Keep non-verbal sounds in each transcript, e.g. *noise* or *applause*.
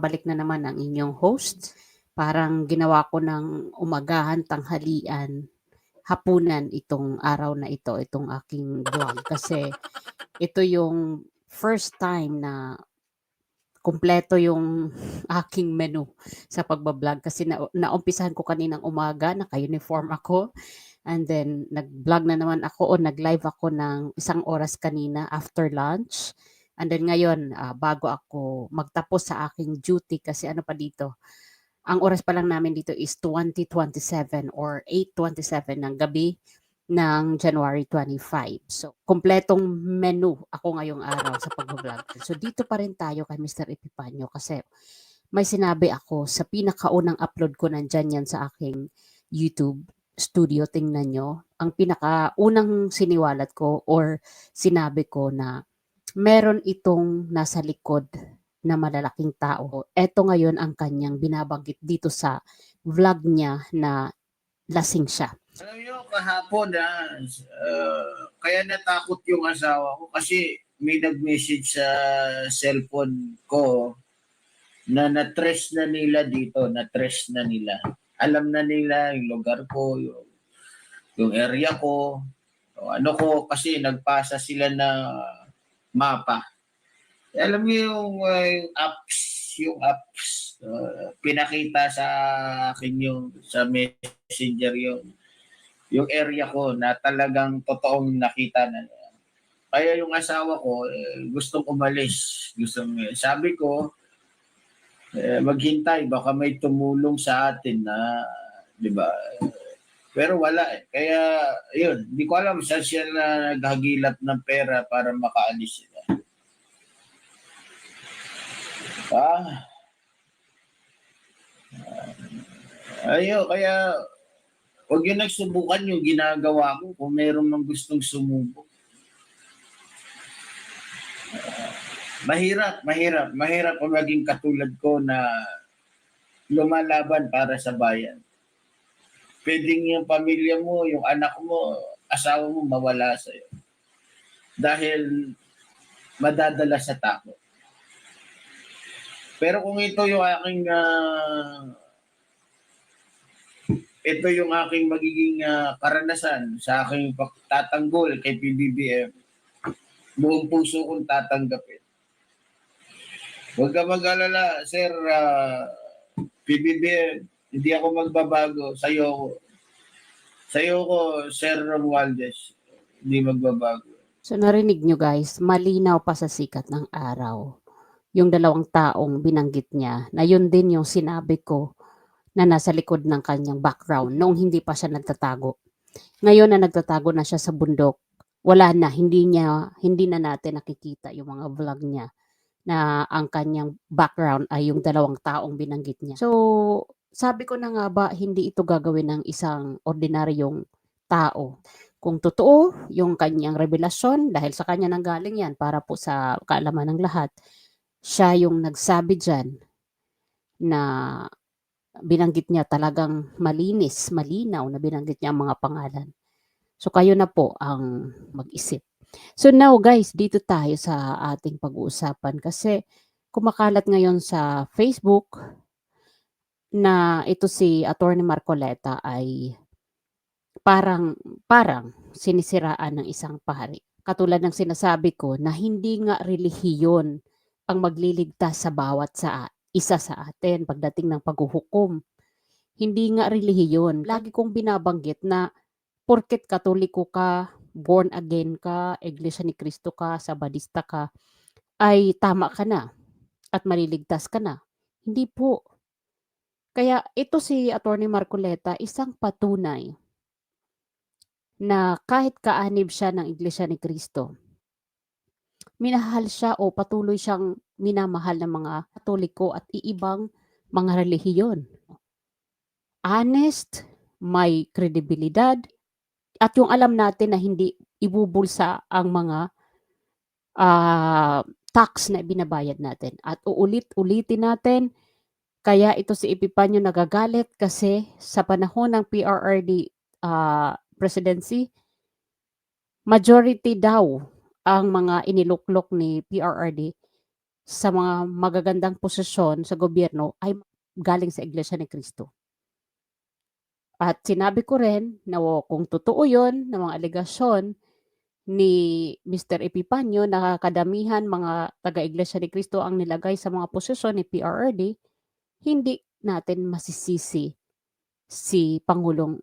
nagbabalik na naman ang inyong host. Parang ginawa ko ng umagahan, tanghalian, hapunan itong araw na ito, itong aking vlog. Kasi ito yung first time na kumpleto yung *laughs* aking menu sa pagbablog kasi na, naumpisahan ko kaninang umaga, naka-uniform ako. And then, nag-vlog na naman ako o nag-live ako ng isang oras kanina after lunch. And then ngayon, ah, bago ako magtapos sa aking duty kasi ano pa dito, ang oras pa lang namin dito is 2027 or 8.27 ng gabi ng January 25. So, kompletong menu ako ngayong araw sa pag-vlog. So, dito pa rin tayo kay Mr. Epipanyo kasi may sinabi ako sa pinakaunang upload ko nandyan yan sa aking YouTube studio. Tingnan nyo. Ang pinakaunang siniwalat ko or sinabi ko na meron itong nasa likod na malalaking tao. Ito ngayon ang kanyang binabanggit dito sa vlog niya na lasing siya. Alam niyo, kahapon ah, uh, kaya natakot yung asawa ko kasi may nag-message sa cellphone ko na na-trace na nila dito, na-trace na nila. Alam na nila yung lugar ko, yung, yung area ko, ano ko, kasi nagpasa sila na mapa. Alam niyo yung, uh, apps, yung apps, uh, pinakita sa akin yung sa messenger yung yung area ko na talagang totoong nakita na. Kaya yung asawa ko, eh, gustong umalis. Gustong, eh, sabi ko, eh, maghintay, baka may tumulong sa atin na, di ba? Pero wala eh. Kaya, yun, hindi ko alam saan siya na naghagilap ng pera para makaalis sila. Ah. Ayo, kaya Huwag yung nagsubukan yung ginagawa ko kung meron mang gustong sumubok. Mahirap, mahirap. Mahirap kung maging katulad ko na lumalaban para sa bayan. Pwedeng yung pamilya mo, yung anak mo, asawa mo mawala sa'yo. Dahil madadala sa takot. Pero kung ito yung aking uh, ito yung aking magiging uh, karanasan sa aking pagtatanggol kay PBBM. Buong puso kong tatanggapin. Huwag ka mag-alala, Sir uh, PBBM. Hindi ako magbabago. Sa'yo ko. Sa'yo ko, Sir Romualdez. Hindi magbabago. So narinig nyo guys, malinaw pa sa sikat ng araw yung dalawang taong binanggit niya na yun din yung sinabi ko na nasa likod ng kanyang background noong hindi pa siya nagtatago. Ngayon na nagtatago na siya sa bundok, wala na, hindi niya, hindi na natin nakikita yung mga vlog niya na ang kanyang background ay yung dalawang taong binanggit niya. So, sabi ko na nga ba, hindi ito gagawin ng isang ordinaryong tao. Kung totoo yung kanyang revelasyon, dahil sa kanya nang galing yan para po sa kaalaman ng lahat, siya yung nagsabi dyan na binanggit niya talagang malinis, malinaw na binanggit niya ang mga pangalan. So kayo na po ang mag-isip. So now guys, dito tayo sa ating pag-uusapan kasi kumakalat ngayon sa Facebook na ito si Attorney Marcoleta ay parang parang sinisiraan ng isang pari. Katulad ng sinasabi ko na hindi nga relihiyon ang magliligtas sa bawat sa isa sa atin pagdating ng paghuhukom. Hindi nga relihiyon. Lagi kong binabanggit na porket katoliko ka, born again ka, iglesia ni Kristo ka, sabadista ka, ay tama ka na at maliligtas ka na. Hindi po. Kaya ito si Attorney Marcoleta, isang patunay na kahit kaanib siya ng Iglesia ni Kristo, minahal siya o patuloy siyang minamahal ng mga katoliko at iibang mga relihiyon. Honest, may kredibilidad, at yung alam natin na hindi ibubulsa ang mga uh, tax na binabayad natin. At uulit-ulitin natin, kaya ito si Epipanyo nagagalit kasi sa panahon ng PRRD uh, presidency, majority daw ang mga iniluklok ni PRRD sa mga magagandang posisyon sa gobyerno ay galing sa Iglesia ni Cristo. At sinabi ko rin na kung totoo yun, na mga aligasyon ni Mr. Epipanyo na kadamihan mga taga-Iglesia ni Cristo ang nilagay sa mga posisyon ni PRRD, hindi natin masisisi si Pangulong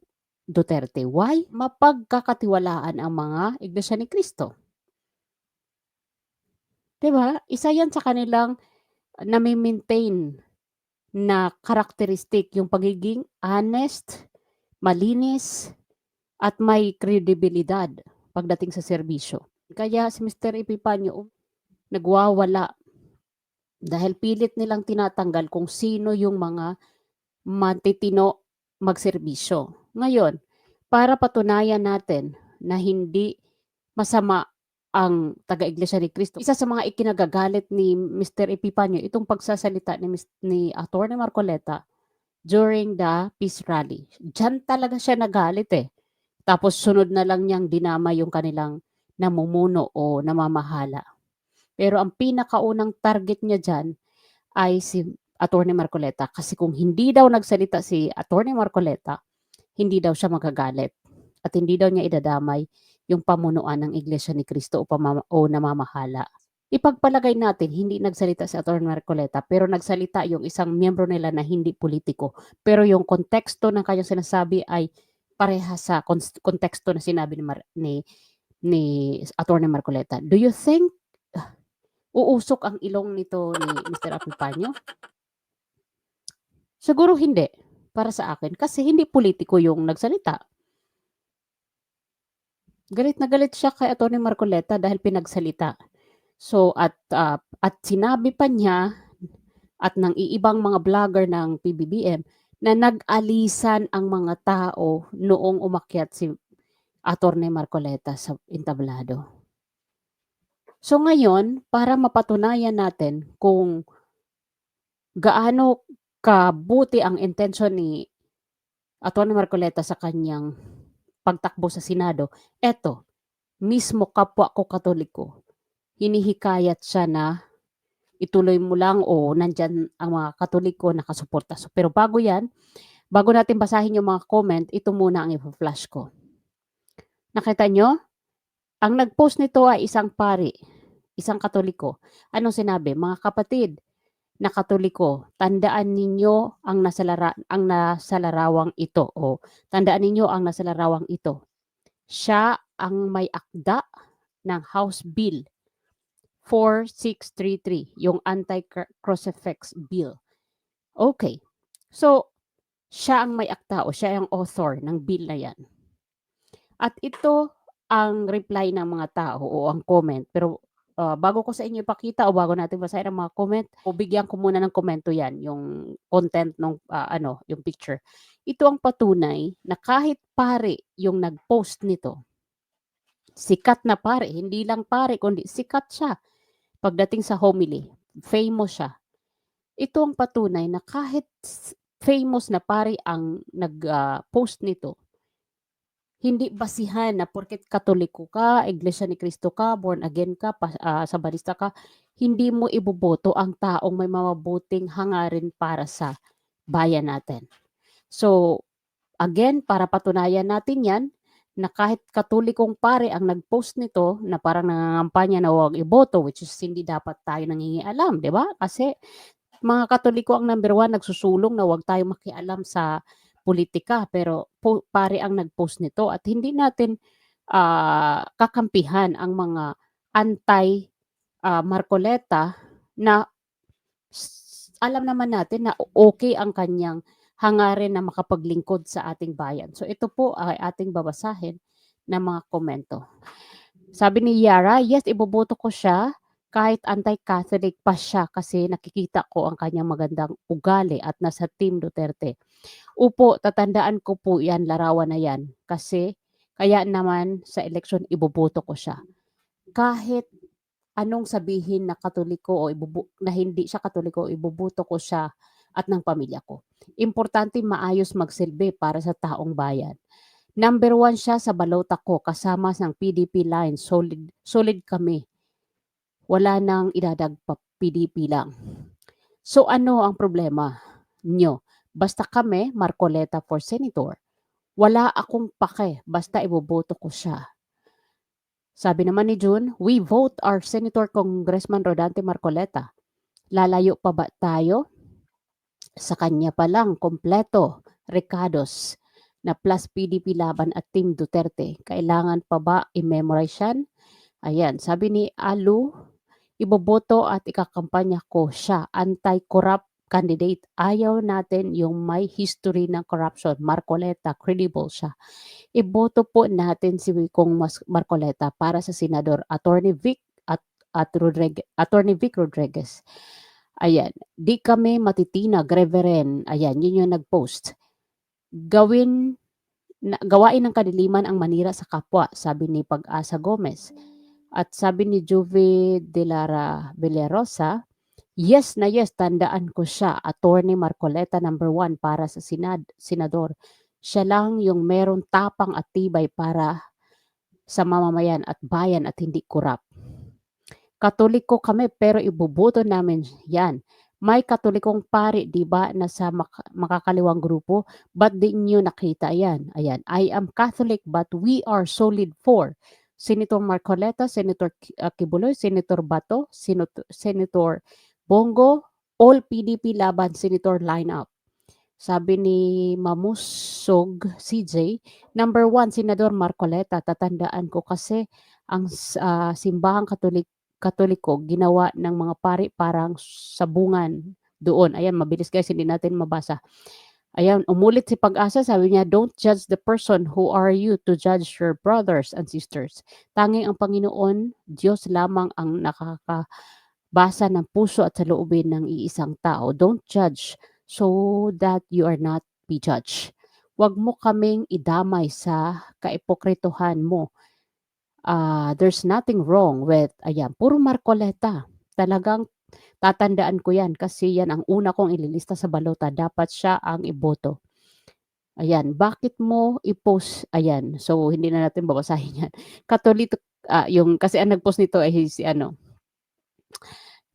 Duterte. Why? Mapagkakatiwalaan ang mga Iglesia ni Cristo. 'Di ba? Isa 'yan sa kanilang nami-maintain na karakteristik yung pagiging honest, malinis, at may kredibilidad pagdating sa serbisyo. Kaya si Mr. Epipanyo nagwawala dahil pilit nilang tinatanggal kung sino yung mga matitino magserbisyo. Ngayon, para patunayan natin na hindi masama ang taga-Iglesia ni Cristo. Isa sa mga ikinagagalit ni Mr. Epipanyo itong pagsasalita ni, ni Atty. Marcoleta during the peace rally. Diyan talaga siya nagalit eh. Tapos sunod na lang niyang dinama yung kanilang namumuno o namamahala. Pero ang pinakaunang target niya dyan ay si Atty. Marcoleta. Kasi kung hindi daw nagsalita si Atty. Marcoleta, hindi daw siya magagalit. At hindi daw niya idadamay yung pamunuan ng Iglesia ni Cristo o, pamama- o namamahala. Ipagpalagay natin, hindi nagsalita si Atty. Marcoleta, pero nagsalita yung isang miyembro nila na hindi politiko. Pero yung konteksto ng kanyang sinasabi ay pareha sa konteksto na sinabi ni, Mar- ni, ni Atty. Marcoleta. Do you think uusok ang ilong nito ni Mr. Apipanyo? Siguro hindi para sa akin kasi hindi politiko yung nagsalita. Galit na galit siya kay Atty. Marcoleta dahil pinagsalita. So at ah, at sinabi pa niya at ng iibang mga vlogger ng PBBM na nag-alisan ang mga tao noong umakyat si Atty. Marcoleta sa entablado. So ngayon, para mapatunayan natin kung gaano kabuti ang intensyon ni Atty. Marcoleta sa kanyang pagtakbo sa Senado, eto, mismo kapwa ko katoliko, hinihikayat siya na ituloy mo lang o nandyan ang mga katoliko nakasuporta. So, pero bago yan, bago natin basahin yung mga comment, ito muna ang i-flash ko. Nakita nyo? Ang nag-post nito ay isang pari, isang katoliko. Anong sinabi? Mga kapatid, na katoliko, tandaan ninyo ang nasalara, ang nasalarawang ito o tandaan ninyo ang nasalarawang ito. Siya ang may akda ng House Bill 4633, yung anti-crucifix bill. Okay. So, siya ang may akda o siya ang author ng bill na yan. At ito ang reply ng mga tao o ang comment. Pero uh, bago ko sa inyo ipakita o bago natin basahin ang mga comment, o bigyan ko muna ng komento yan, yung content ng ano, yung picture. Ito ang patunay na kahit pare yung nag-post nito, sikat na pare, hindi lang pare, kundi sikat siya pagdating sa homily. Famous siya. Ito ang patunay na kahit famous na pare ang nag-post nito, hindi basihan na porket katoliko ka, iglesia ni Cristo ka, born again ka, pa, ah, sabarista ka, hindi mo iboboto ang taong may mabuting hangarin para sa bayan natin. So, again, para patunayan natin yan, na kahit katolikong pare ang nag-post nito na parang nangangampanya na huwag iboto, which is hindi dapat tayo nangingialam, di ba? Kasi mga katoliko ang number one, nagsusulong na huwag tayo makialam sa politika pero po, pare ang nag-post nito at hindi natin ah, kakampihan ang mga anti ah, Marcoleta na alam naman natin na okay ang kanyang hangarin na makapaglingkod sa ating bayan. So ito po ay ating babasahin na mga komento. Sabi ni Yara, yes, iboboto ko siya kahit anti-Catholic pa siya kasi nakikita ko ang kanyang magandang ugali at nasa Team Duterte. Upo, tatandaan ko po yan, larawan na yan. Kasi kaya naman sa election, iboboto ko siya. Kahit anong sabihin na katoliko o ibubu- na hindi siya katoliko, iboboto ko siya at ng pamilya ko. Importante maayos magsilbi para sa taong bayan. Number one siya sa balota ko kasama ng PDP line. Solid, solid kami. Wala nang idadag pa PDP lang. So ano ang problema nyo? Basta kami, Marcoleta for Senator, wala akong pake, basta iboboto ko siya. Sabi naman ni June, we vote our Senator Congressman Rodante Marcoleta. Lalayo pa ba tayo? Sa kanya pa lang, kompleto, Ricados, na plus PDP laban at Team Duterte. Kailangan pa ba i-memorize yan? Ayan, sabi ni Alu, iboboto at ikakampanya ko siya. Anti-corrupt candidate. Ayaw natin yung may history ng corruption. Marcoleta, credible siya. Iboto po natin si Kong Mas- Marcoleta para sa Senador Attorney Vic at, at Rodriguez, Attorney Vic Rodriguez. Ayan, di kami matitinag, Reverend. Ayan, yun yung nag-post. Gawin, na, gawain ng kadiliman ang manira sa kapwa, sabi ni Pag-asa Gomez. At sabi ni Juve de Lara Villarosa, yes na yes, tandaan ko siya, Attorney Marcoleta number one para sa sinad, senador. Siya lang yung meron tapang at tibay para sa mamamayan at bayan at hindi kurap. Katoliko kami pero ibubuto namin yan. May katolikong pari, di ba, na sa mak- makakaliwang grupo, but di nyo nakita yan. Ayan, I am Catholic but we are solid for Senator Marcoleta, Senator uh, Kibuloy, Senator Bato, Senator, Bongo, all PDP laban Senator lineup. Sabi ni Mamusog CJ, number one, Senador Marcoleta, tatandaan ko kasi ang ah, simbahang katolik katoliko ginawa ng mga pari parang sabungan doon. Ayan, mabilis guys, hindi natin mabasa. Ayan, umulit si Pag-asa, sabi niya, don't judge the person who are you to judge your brothers and sisters. Tanging ang Panginoon, Diyos lamang ang nakakabasa ng puso at sa loobin ng iisang tao. Don't judge so that you are not be judged. Huwag mo kaming idamay sa kaipokritohan mo. Ah, there's nothing wrong with, ayan, puro Marcoleta. Talagang tatandaan ko yan kasi yan ang una kong ililista sa balota. Dapat siya ang iboto. Ayan, bakit mo i-post? Ayan, so hindi na natin babasahin yan. *laughs* Katoliko, ah, yung, kasi ang nag-post nito ay si ano,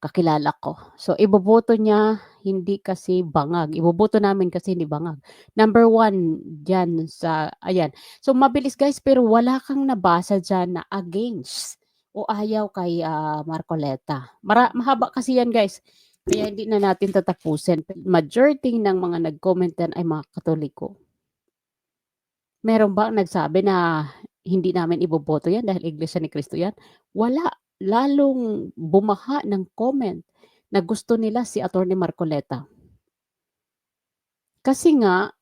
kakilala ko. So, iboboto niya, hindi kasi bangag. Iboboto namin kasi hindi bangag. Number one, dyan sa, ayan. So, mabilis guys, pero wala kang nabasa dyan na against o ayaw kay ah, Marcoleta. Mara, mahaba kasi yan guys. Kaya hindi na natin tatapusin. Majority ng mga nag-comment yan ay mga katoliko. Meron ba ang nagsabi na hindi namin iboboto yan dahil Iglesia ni Cristo yan? Wala. Lalong bumaha ng comment na gusto nila si Attorney Marcoleta. Kasi nga,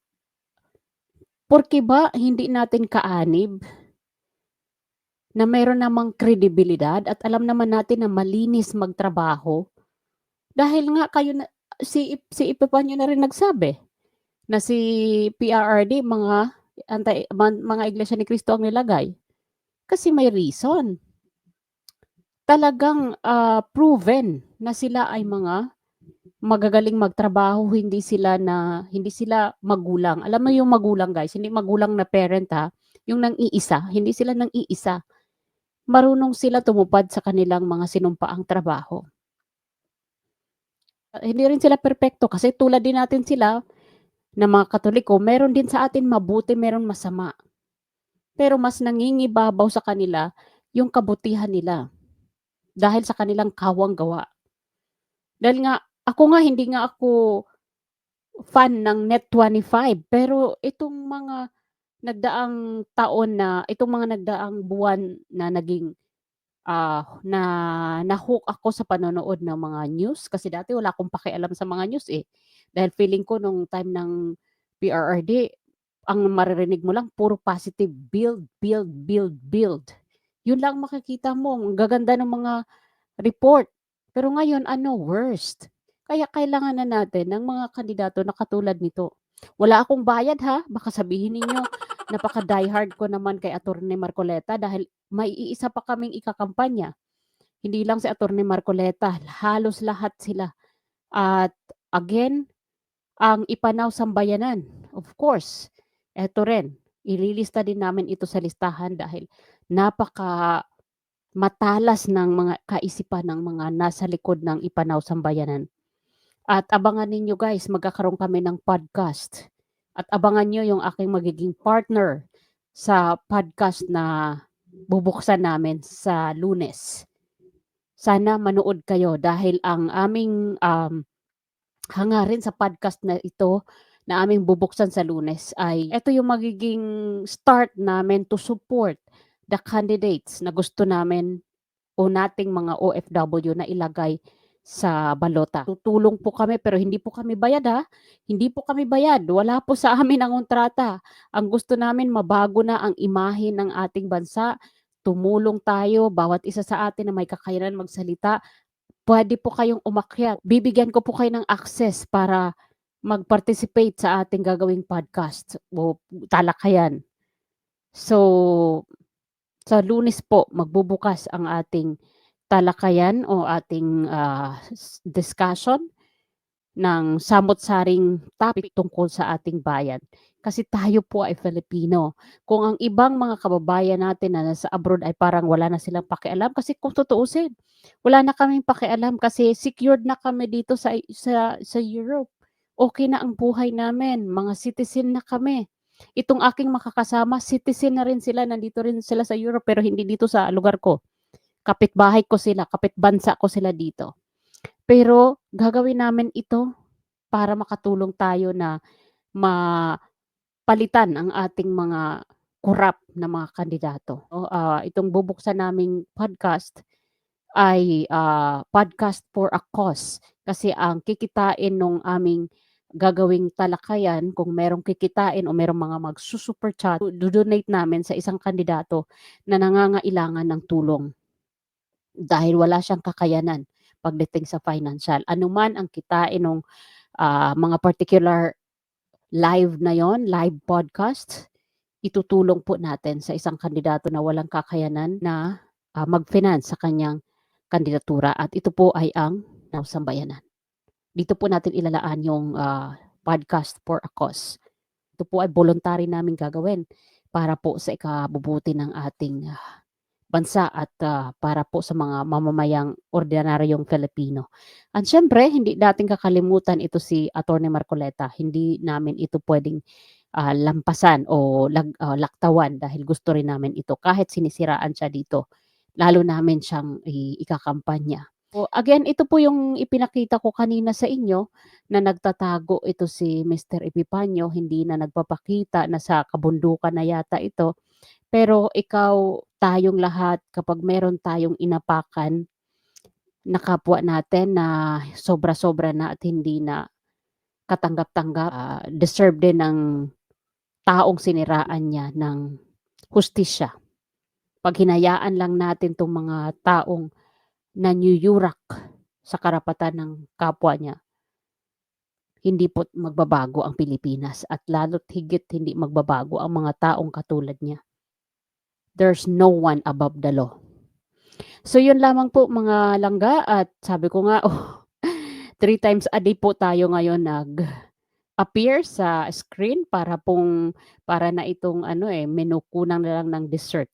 porque ba hindi natin kaanib na mayroon namang kredibilidad at alam naman natin na malinis magtrabaho? Dahil nga kayo na, si, si Ipapanyo na rin nagsabi na si PRRD mga anti, mga iglesia ni Cristo ang nilagay. Kasi may reason. Talagang ah, proven na sila ay mga magagaling magtrabaho, hindi sila na hindi sila magulang. Alam mo yung magulang guys, hindi magulang na parent ha, yung nang iisa, hindi sila nang iisa. Marunong sila tumupad sa kanilang mga sinumpaang trabaho. Ah, hindi rin sila perpekto kasi tulad din natin sila na mga katoliko, meron din sa atin mabuti, meron masama. Pero mas nangingibabaw sa kanila yung kabutihan nila dahil sa kanilang kawang gawa. Dahil nga, ako nga, hindi nga ako fan ng Net25, pero itong mga nagdaang taon na, itong mga nagdaang buwan na naging ah na nahook ako sa panonood ng mga news kasi dati wala akong pakialam sa mga news eh. Dahil feeling ko nung time ng PRRD, ang maririnig mo lang puro positive build, build, build, build. Yun lang makikita mo. Ang gaganda ng mga report. Pero ngayon, ano, worst. Kaya kailangan na natin ng mga kandidato na katulad nito. Wala akong bayad ha. Baka sabihin ninyo, napaka diehard ko naman kay Attorney Marcoleta dahil may iisa pa kaming ikakampanya. Hindi lang si Attorney Marcoleta, halos lahat sila. At again, ang ipanaw sambayanan. Of course, eto rin, ililista din namin ito sa listahan dahil napaka matalas ng mga kaisipan ng mga nasa likod ng Ipanaw Sambayanan. At abangan ninyo guys, magkakaroon kami ng podcast. At abangan nyo yung aking magiging partner sa podcast na bubuksan namin sa lunes. Sana manood kayo dahil ang aming um, hangarin sa podcast na ito na aming bubuksan sa lunes ay ito yung magiging start namin to support the candidates na gusto namin o nating mga OFW na ilagay sa balota. Tutulong po kami pero hindi po kami bayad ha. Hindi po kami bayad. Wala po sa amin ang kontrata. Ang gusto namin mabago na ang imahe ng ating bansa. Tumulong tayo, bawat isa sa atin na may kakayanan magsalita. Pwede po kayong umakyat. Bibigyan ko po kayo ng access para mag-participate sa ating gagawing podcast o talakayan. So, sa lunes po, magbubukas ang ating talakayan o ating s- discussion ng samot-saring topic tungkol sa ating bayan. Kasi tayo po ay Filipino. Kung ang ibang mga kababayan natin na nasa abroad ay parang wala na silang pakialam kasi kung tutuusin, wala na kaming pakialam kasi secured na kami dito sa sa sa Europe. Okay na ang buhay namin, mga citizen na kami. Itong aking makakasama, citizen na rin sila, nandito rin sila sa Europe pero hindi dito sa lugar ko. Kapitbahay ko sila, kapitbansa ko sila dito. Pero gagawin namin ito para makatulong tayo na mapalitan ang ating mga kurap na mga kandidato. Ah, itong bubuksan naming podcast ay ah, podcast for a cause kasi ang kikitain nung aming gagawing talakayan kung merong kikitain o merong mga magsusuper chat, do-donate namin sa isang kandidato na nangangailangan ng tulong dahil wala siyang kakayanan pagdating sa financial. Ano man ang kitain ng ah, mga particular live na yon, live podcast, itutulong po natin sa isang kandidato na walang kakayanan na ah, mag-finance sa kanyang kandidatura at ito po ay ang Sambayanan. Dito po natin ilalaan yung ah, podcast for a cause. Ito po ay voluntary namin gagawin para po sa ikabubuti ng ating ah, bansa at ah, para po sa mga mamamayang ordinaryong Filipino. At syempre, hindi natin kakalimutan ito si Attorney Marcoleta. Hindi namin ito pwedeng ah, lampasan o lag, ah, laktawan dahil gusto rin namin ito kahit sinisiraan siya dito. Lalo namin siyang ikakampanya. O, again, ito po yung ipinakita ko kanina sa inyo na nagtatago ito si Mr. Epipanyo, hindi na nagpapakita na sa kabundukan na yata ito. Pero ikaw, tayong lahat, kapag meron tayong inapakan na kapwa natin na sobra-sobra na at hindi na katanggap-tanggap, ah, deserve din ng taong siniraan niya ng hustisya. Pag hinayaan lang natin tong mga taong nanyuyurak sa karapatan ng kapwa niya, hindi po magbabago ang Pilipinas at lalo't higit hindi magbabago ang mga taong katulad niya. There's no one above the law. So yun lamang po mga langga at sabi ko nga, *laughs* oh, three times a day po tayo ngayon nag appear sa screen para pong para na itong ano eh menu kunang na lang ng dessert.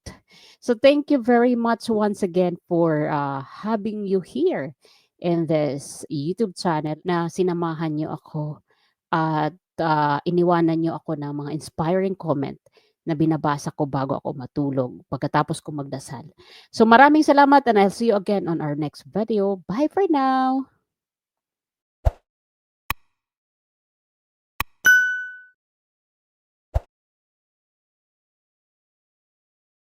So thank you very much once again for uh, having you here in this YouTube channel na sinamahan niyo ako at uh, iniwanan niyo ako ng mga inspiring comment na binabasa ko bago ako matulog pagkatapos ko magdasal. So maraming salamat and I'll see you again on our next video. Bye for now!